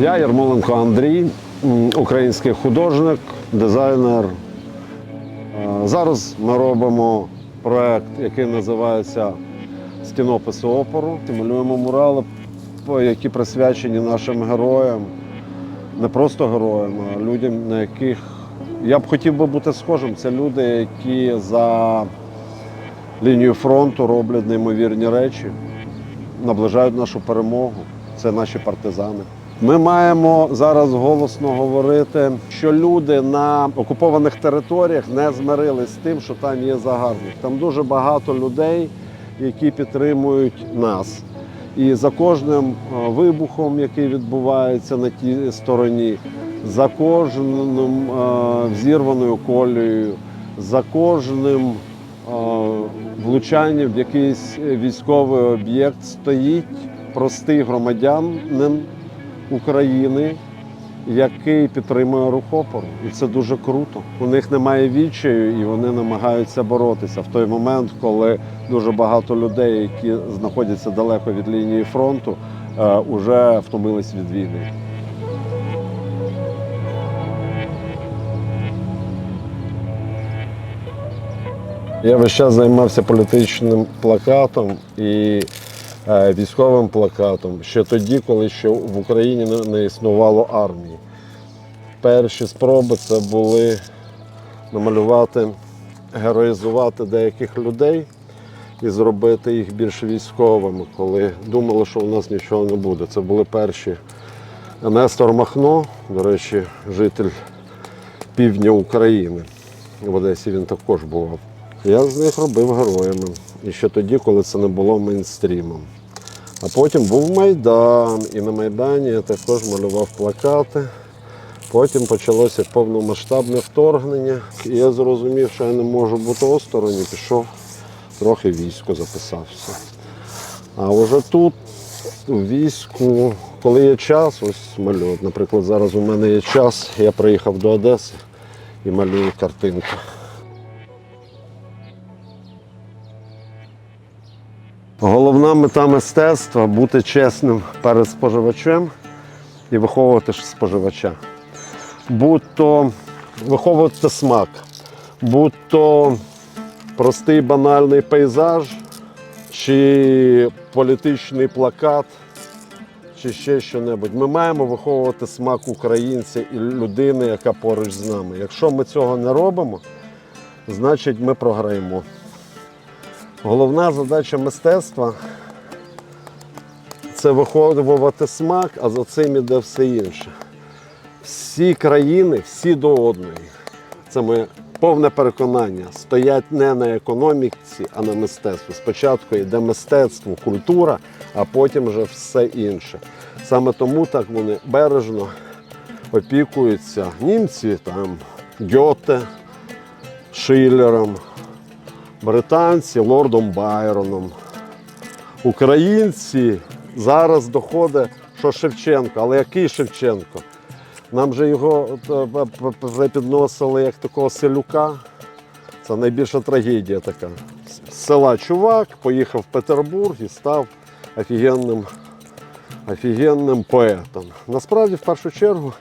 Я Ярмоленко Андрій, український художник, дизайнер. Е, Зараз ми робимо проект, який називається Стінописи опору. Малюємо мурали, які присвячені нашим героям, не просто героям, а людям, на яких я б хотів би бути схожим. Це люди, які за лінією фронту роблять неймовірні речі, наближають нашу перемогу. Це наші партизани. Ми маємо зараз голосно говорити, що люди на окупованих територіях не змирились з тим, що там є загарбник. Там дуже багато людей, які підтримують нас. І за кожним е, вибухом, який відбувається на тій стороні, за кожним е, взірваною колею, за кожним е, влучанням в якийсь військовий об'єкт стоїть простий громадянин України, який підтримує рух опору. І це дуже круто. У них немає відчаю, і вони намагаються боротися в той момент, коли дуже багато людей, які знаходяться далеко від лінії фронту, е, уже втомились від війни. Я весь час займався політичним плакатом і е, військовим плакатом ще тоді, коли ще в Україні не, не існувало армії. Перші спроби це були намалювати, героїзувати деяких людей і зробити їх більш військовими, коли думали, що у нас нічого не буде. Це були перші Нестор Махно, до речі, житель півдня України. В Одесі він також бував. Я з них робив героями. І ще тоді, коли це не було мейнстрімом. А потім був Майдан, і на Майдані я також малював плакати. Потім почалося повномасштабне вторгнення. І я зрозумів, що я не можу бути осторонь, і пішов трохи військо записався. А вже тут, у війську, коли є час, ось малюю. Наприклад, зараз у мене є час, я приїхав до Одеси і малюю картинку. Головна мета мистецтва бути чесним перед споживачем і виховувати споживача. Будь то виховувати смак, будь то простий банальний пейзаж, чи політичний плакат, чи ще що-небудь. Ми маємо виховувати смак українця і людини, яка поруч з нами. Якщо ми цього не робимо, значить ми програємо. Головна задача мистецтва це виховувати смак, а за цим іде все інше. Всі країни, всі до одної. Це моє повне переконання. Стоять не на економіці, а на мистецтві. Спочатку йде мистецтво, культура, а потім вже все інше. Саме тому так вони бережно опікуються. Німці там Гьоте, Шиллером, британці лордом Байроном. Українці зараз доходить, що Шевченко, але який Шевченко? Нам же його е, п- п- препідносили як такого селюка. Це найбільша трагедія така. З села чувак поїхав в Петербург і став офігенним, офігенним поетом. Насправді, в першу чергу,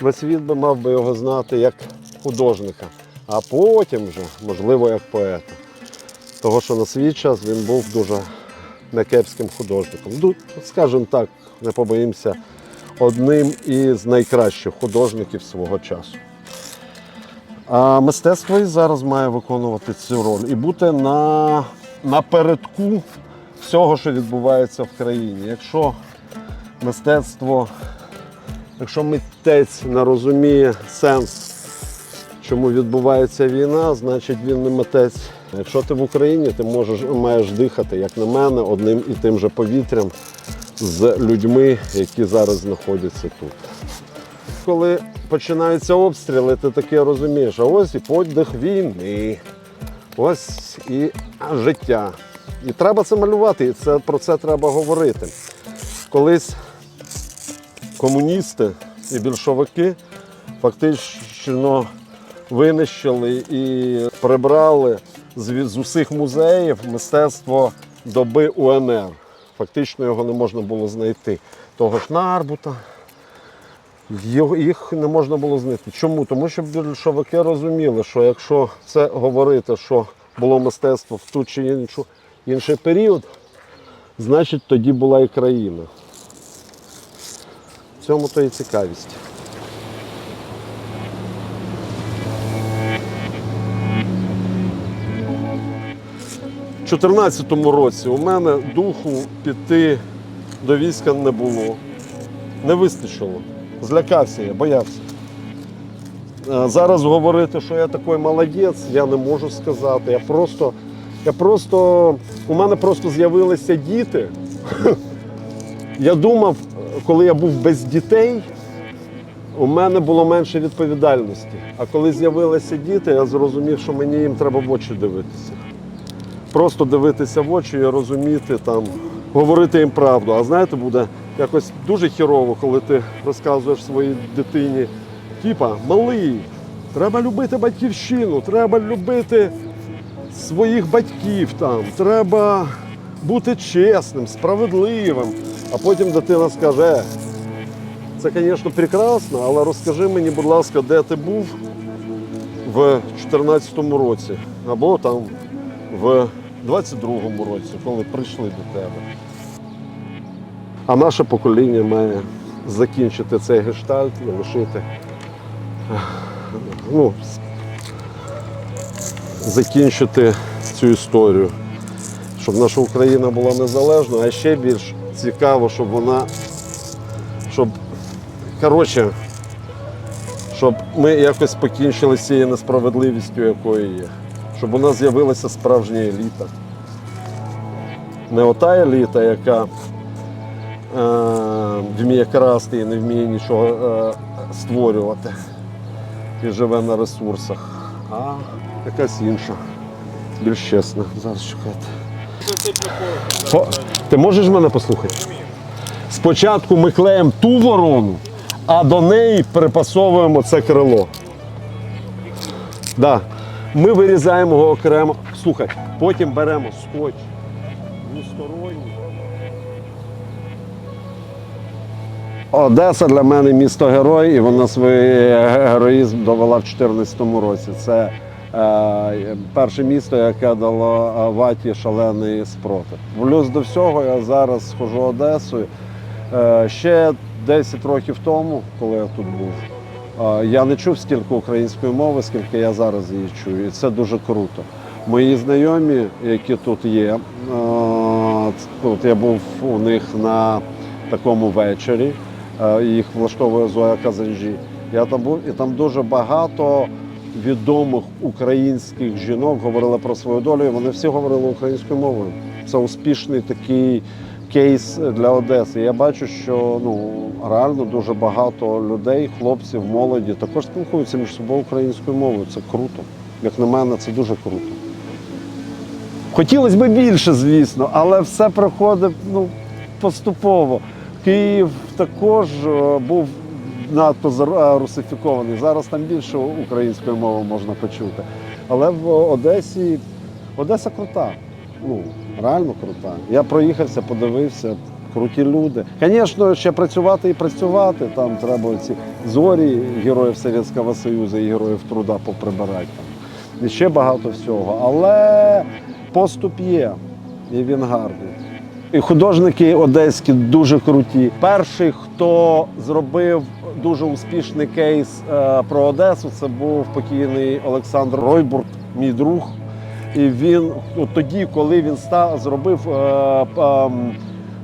весь світ би мав би його знати як художника, а потім вже, можливо, як поета. Того, що на свій час він був дуже некепським художником. Ну, скажімо так, не побоїмося, одним із найкращих художників свого часу. А мистецтво і зараз має виконувати цю роль і бути на, напередку всього, що відбувається в країні. Якщо мистецтво, якщо митець не розуміє сенс, чому відбувається війна, значить він не митець. Якщо ти в Україні, ти можеш маєш дихати, як на мене, одним і тим же повітрям з людьми, які зараз знаходяться тут. Коли починаються обстріли, ти таке розумієш, а ось і подих війни, ось і життя. І треба це малювати, і це, про це треба говорити. Колись комуністи і більшовики фактично винищили і прибрали з, з усіх музеїв мистецтво доби УНР. Фактично його не можна було знайти. Того ж Нарбута, Їх не можна було знайти. Чому? Тому що більшовики розуміли, що якщо це говорити, що було мистецтво в ту чи іншу, інший період, значить тоді була і країна. В цьому то і цікавість. 2014 році у мене духу піти до війська не було. Не вистачило. Злякався я, боявся. Е, Зараз говорити, що я такий молодець, я не можу сказати. Я просто, я просто, у мене просто з'явилися діти. Я думав, коли я був без дітей, у мене було менше відповідальності. А коли з'явилися діти, я зрозумів, що мені їм треба в очі дивитися. Просто дивитися в очі і розуміти, там, говорити їм правду. А знаєте, буде якось дуже хірово, коли ти розказуєш своїй дитині, типа, малий, треба любити батьківщину, треба любити своїх батьків там, треба бути чесним, справедливим. А потім дитина скаже, «Е, це, звісно, прекрасно, але розкажи мені, будь ласка, де ти був в 2014 році, або там в 22-му році, коли прийшли до тебе. А наше покоління має закінчити цей гештальт і лишити. Ну, закінчити цю історію, щоб наша Україна була незалежна, а ще більш цікаво, щоб вона, щоб, коротше, щоб ми якось покінчили з цією несправедливістю, якою є. Щоб у нас з'явилася справжня еліта. Не ота еліта, яка е, вміє красти і не вміє нічого е, створювати і живе на ресурсах, а якась інша, більш чесна. Зараз чекайте. По- Ти можеш мене послухати? Спочатку ми клеїмо ту ворону, а до неї припасовуємо це крило. Да. Ми вирізаємо його окремо. Слухай, потім беремо скотч двосторонній. Одеса для мене місто герой, і вона свій героїзм довела в 2014 році. Це е, перше місто, яке дало ваті шалений спротив. Плюс до всього я зараз схожу Одесою. Е, ще 10 років тому, коли я тут був, я не чув стільки української мови, скільки я зараз її чую. І це дуже круто. Мої знайомі, які тут є, тут я був у них на такому вечорі. Їх влаштовує Зоя Казанжі. Я там був, і там дуже багато відомих українських жінок говорили про свою долю. і Вони всі говорили українською мовою. Це успішний такий кейс для Одеси. Я бачу, що ну реально дуже багато людей, хлопців, молоді також спілкуються між собою українською мовою. Це круто. Як на мене, це дуже круто. Хотілося б більше, звісно, але все проходить ну, поступово. Київ також е, був надто е, русифікований. Зараз там більше української мови можна почути. Але в Одесі Одеса крута. Ну, реально крута. Я проїхався, подивився, круті люди. Звісно, ще працювати і працювати. Там треба ці зорі героїв Совєтського Союзу і героїв труда поприбирати. Там. І ще багато всього. Але поступ є, і він гарний. І художники одеські дуже круті. Перший, хто зробив дуже успішний кейс е, про Одесу, це був покійний Олександр Ройбурт, мій друг. І він от тоді, коли він став, зробив, е, ем,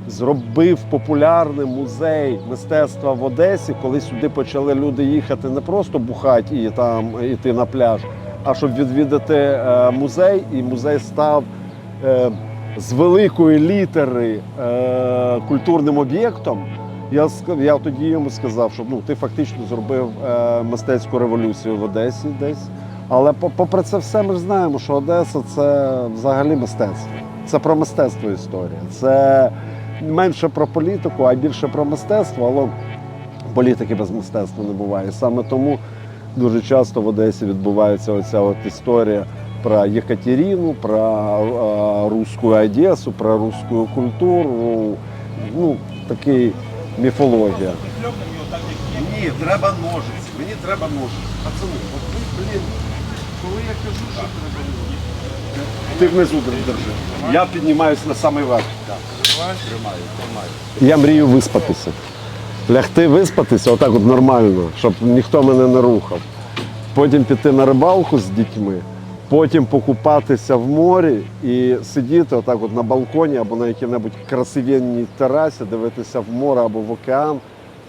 зробив популярний музей мистецтва в Одесі, коли сюди почали люди їхати не просто бухати і там йти на пляж, а щоб відвідати е, музей, і музей став. Е, з великої літери е, культурним об'єктом, я, я тоді йому сказав, що ну, ти фактично зробив е, мистецьку революцію в Одесі десь. Але попри це все ми ж знаємо, що Одеса це взагалі мистецтво. Це про мистецтво історія. Це менше про політику, а більше про мистецтво, але політики без мистецтва не буває. Саме тому дуже часто в Одесі відбувається оця от історія про Екатерину, про е, руську Одесу, про руську культуру. Ну, такий міфологія. Ні, треба ножиці, мені треба ножиці. Пацани, от ви, блін, коли я кажу, що треба ножиці. Ти внизу держи. Я піднімаюся на самий верх. Тримаю, тримаю. Я мрію виспатися. Лягти виспатися, отак от нормально, щоб ніхто мене не рухав. Потім піти на рибалку з дітьми, потім покупатися в морі і сидіти отак от на балконі або на якій-небудь красивенній терасі, дивитися в море або в океан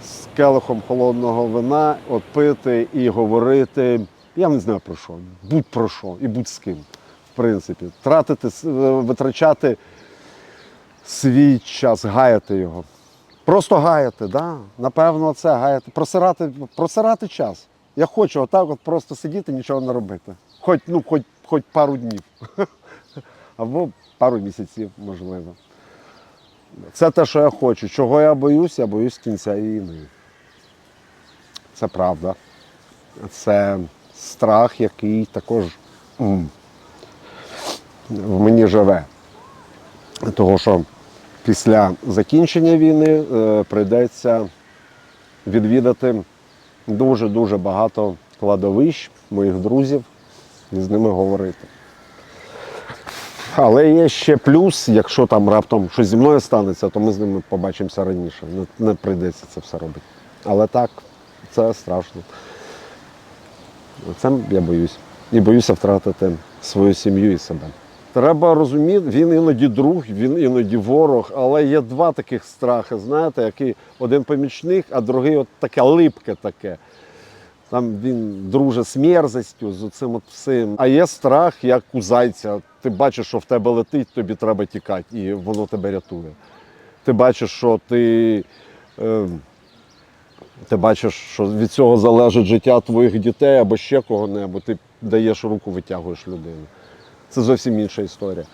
з келихом холодного вина, от пити і говорити. Я не знаю про що. Будь про що і будь з ким. В принципі, тратити, витрачати свій час, гаяти його. Просто гаяти, да? напевно, це гаяти, просирати, просирати час. Я хочу отак от просто сидіти, нічого не робити. Хоч, ну, хоч, хоч пару днів. Або пару місяців, можливо. Це те, що я хочу. Чого я боюсь, я боюсь кінця війни. Це правда. Це страх, який також в мені живе. Того, що після закінчення війни е, прийдеться відвідати дуже-дуже багато кладовищ моїх друзів і з ними говорити. Але є ще плюс, якщо там раптом щось зі мною станеться, то ми з ними побачимося раніше. Не, не прийдеться це все робити. Але так, це страшно. Це я боюсь. І боюся втратити свою сім'ю і себе. Треба розуміти, він іноді друг, він іноді ворог, але є два таких страхи, знаєте, який один помічник, а другий от таке липке таке. Там він друже з мерзостю, з цим от всім. А є страх, як у зайця. Ти бачиш, що в тебе летить, тобі треба тікати, і воно тебе рятує. Ти бачиш, що ти. Е, ти бачиш, що від цього залежить життя твоїх дітей або ще кого-небудь, ти даєш руку, витягуєш людину. Це зовсім інша історія.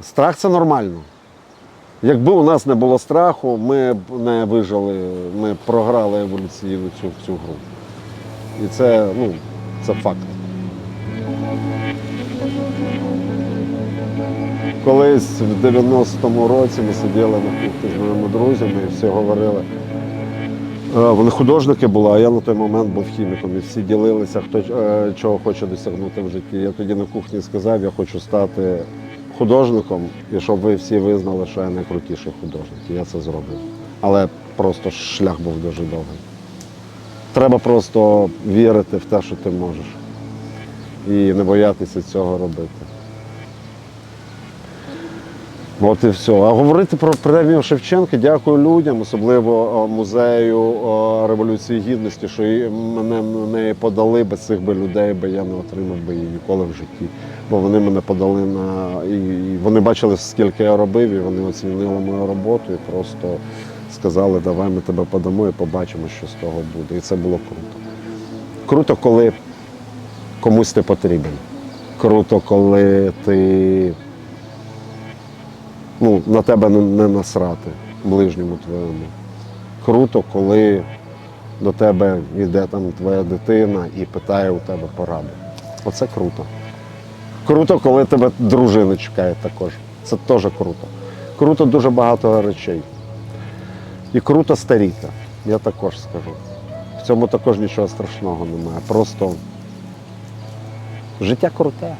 Страх це нормально. Якби у нас не було страху, ми б не вижили, ми програли еволюційну цю, цю гру. І це, ну, це факт. Колись в 90-му році ми сиділи на кухні з моїми друзями і всі говорили. Е, Вони художники були, а я на той момент був хіміком. І всі ділилися, хто е, чого хоче досягнути в житті. Я тоді на кухні сказав, я хочу стати художником, і щоб ви всі визнали, що я найкрутіший художник. І я це зроблю. Але просто шлях був дуже довгий. Треба просто вірити в те, що ти можеш. І не боятися цього робити. От і все. А говорити про премію Шевченка, дякую людям, особливо музею Революції Гідності, що мене неї подали без цих би людей, би я не отримав би її ніколи в житті. Бо вони мене подали на. І вони бачили, скільки я робив, і вони оцінили мою роботу і просто сказали, давай ми тебе подамо і побачимо, що з того буде. І це було круто. Круто, коли комусь ти потрібен. Круто, коли ти ну, на тебе не, насрати ближньому твоєму. Круто, коли до тебе йде там твоя дитина і питає у тебе поради. Оце круто. Круто, коли тебе дружина чекає також. Це теж круто. Круто дуже багато речей. І круто старіти, я також скажу. В цьому також нічого страшного немає. Просто життя круте.